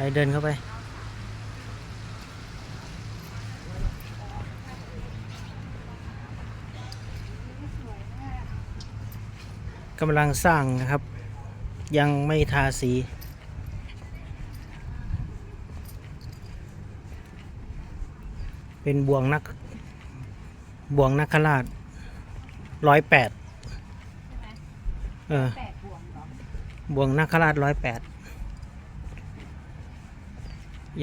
ไปเดินเข้าไปกำลังสร้างนะครับ ยังไม่ทาสี เป็นบวงนักบวงนักขราชร้อยแปดเออแปดบวงเหรอบวงนักขราชร้อยแปด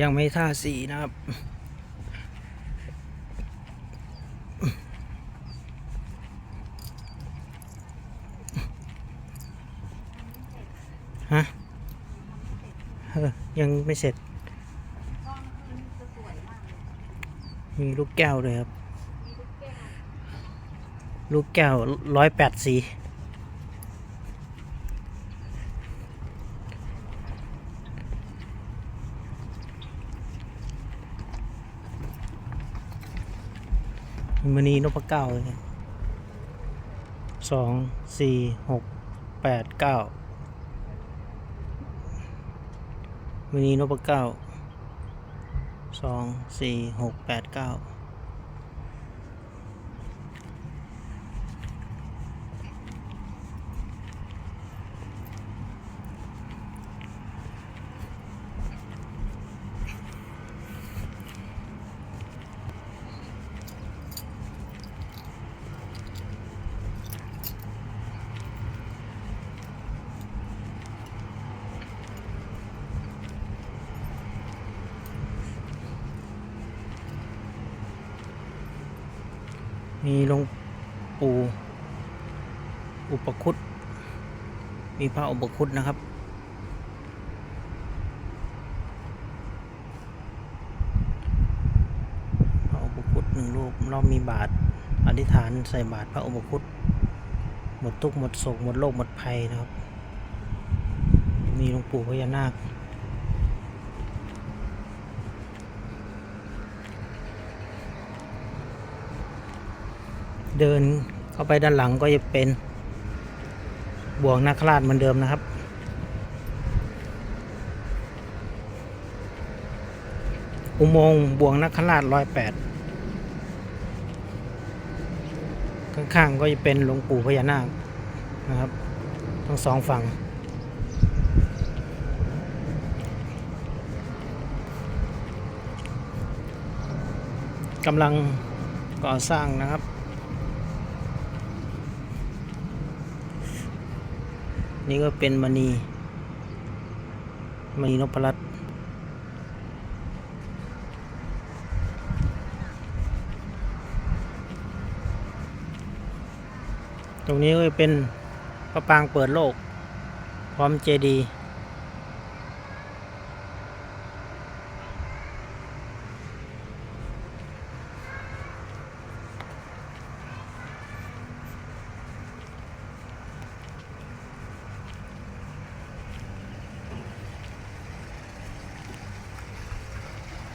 ยังไม่ท่าสีนะครับ ฮะเออยังไม่เสร็จ มีลูกแก้วด้วยครับ ลูกแก้วร้อยแปดสี มณีนพเก้าเลยสองสี่หกแปดเก้ามณีนพเก้าสองสี่หกแปดเก้า มีหลวงปู่อุปคุตมีพระอุปคุตนะครับ พระอุปคุตหนึ่งรูปเรามีบาทอธิษฐานใส่บาทพระอุปคุตหมดทุกข์หมดโศกหมดโรคหมดภัยนะครับ มีหลวงปู่พญานาค เดินเข้าไปด้านหลังก็จะเป็นบ่วงนาคราชเหมือนเดิมนะครับ อุโมงค์บ่วงนาคราชร้อยแปดข้างๆก็จะเป็นหลวงปู่พญานาคนะครับ ทั้งสองฝั่งกำลังก่อสร้างนะครับ นี่ก็เป็นมณีมณีนพรัตน์ตรงนี้ก็เป็นพระปางเปิดโลก พร้อมเจดีย์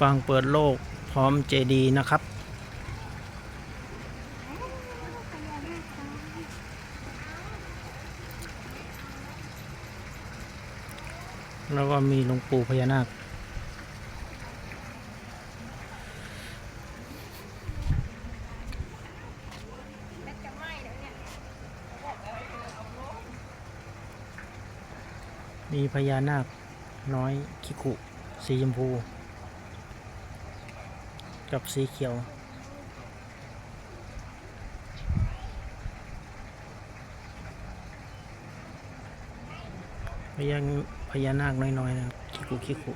ปางเปิดโลกพร้อมเจดีย์นะครับ แล้วก็มีหลวงปู่พญานาคมีพญานาคน้อยคิคุสีชมพู กับสีเขียวพญาพญานาคน้อยๆนะครับคิคุคิคุ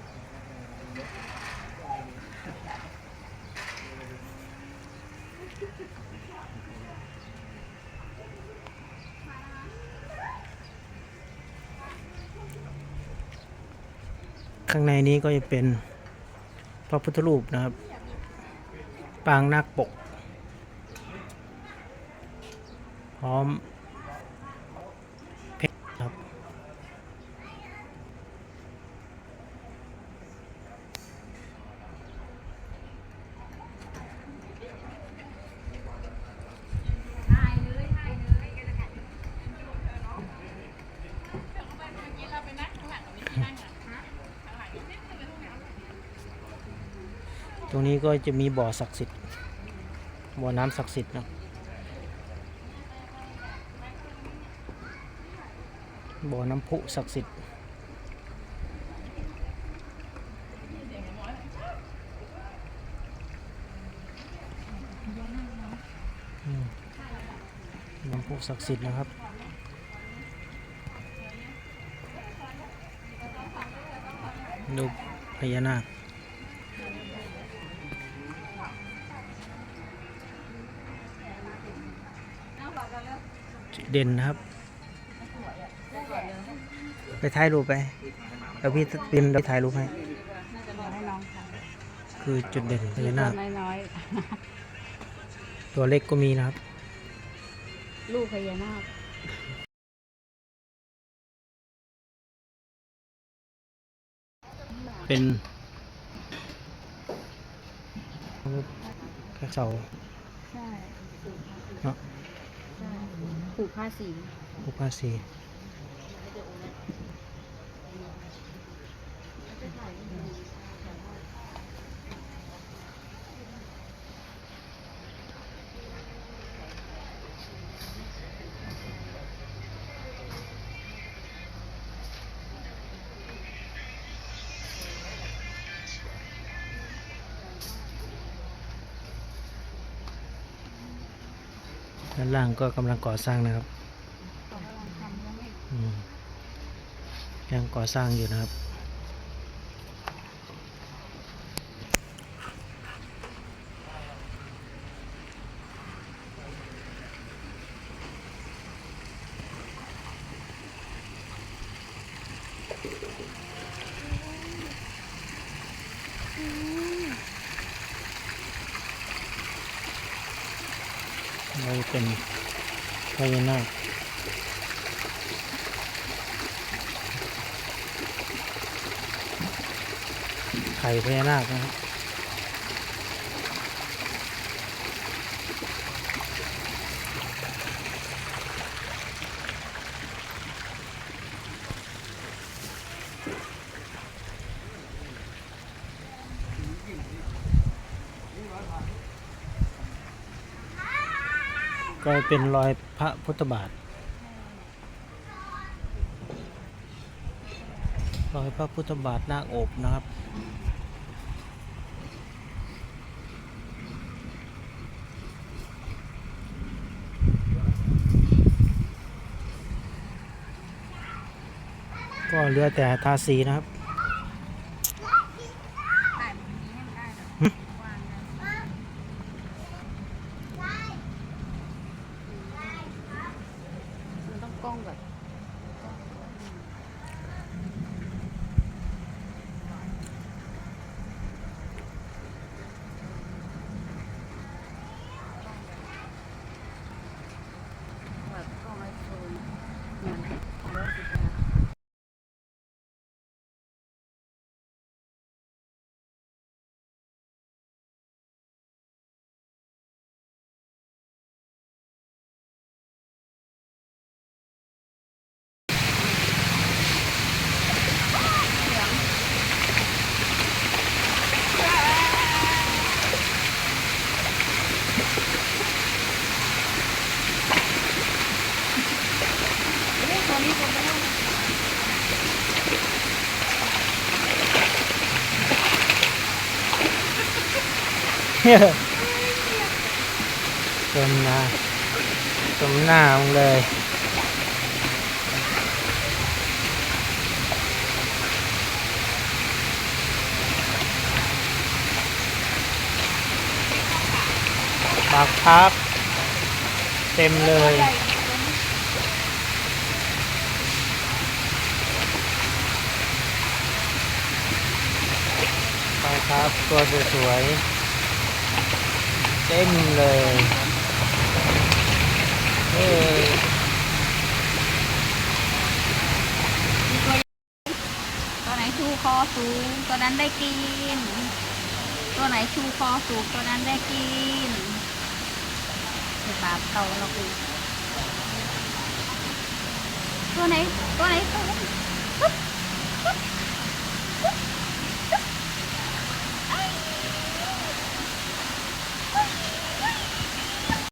ข้างในนี้ก็จะเป็นพระพุทธรูปนะครับ ปางนาคปก พร้อมเพชรครับ ถ่ายเลยถ่ายเลยกันละกัน ตรงนี้ก็จะมีบ่อศักดิ์สิทธิ์ บ่อน้ำศักดิ์สิทธิ์นะ บ่อน้ำพุศักดิ์สิทธิ์ น้ำพุศักดิ์สิทธิ์นะครับรูพญานาค เด่นนะครับ ไปถ่ายรูปไปแล้วพี่ปิมไปถ่ายรูปให้น่าจะบอกให้น้องค่ะคือจุดเด่นพญานาคน้อยตัวเล็กก็มีนะครับๆลูกพญานาคเป็นแค่เสาใช่เนาะใช่ ผูกผ้าสีผูกผ้าสี ด้านล่างก็กำลังก่อสร้างนะครับยังก่อสร้างอยู่นะครับเราเป็นพญานาคไข่พญานาคนะครับ ก็เป็นรอยพระพุทธบาท รอยพระพุทธบาทนาคอบนะครับ ก็เหลือแต่ทาสีนะครับ แต่ตรงนี้ให้มันได้แบบวางนะมันต้องกล้องแบบแบบกล้องไอโฟนเนี่ยเอาไว้สิคะ จมหน้าจมหน้ามึงเลยปากพัก เต็มเลยไปครับ ตัวสวยๆ ต็มเลยเออตัวไหนชูคอสูง ตัวนั้นได้กิน ตัวไหนชูคอสูง ตัวนั้นได้กินเดี๋ยวบาปเก่าเราคือตัวไหน ตัวไหนตัว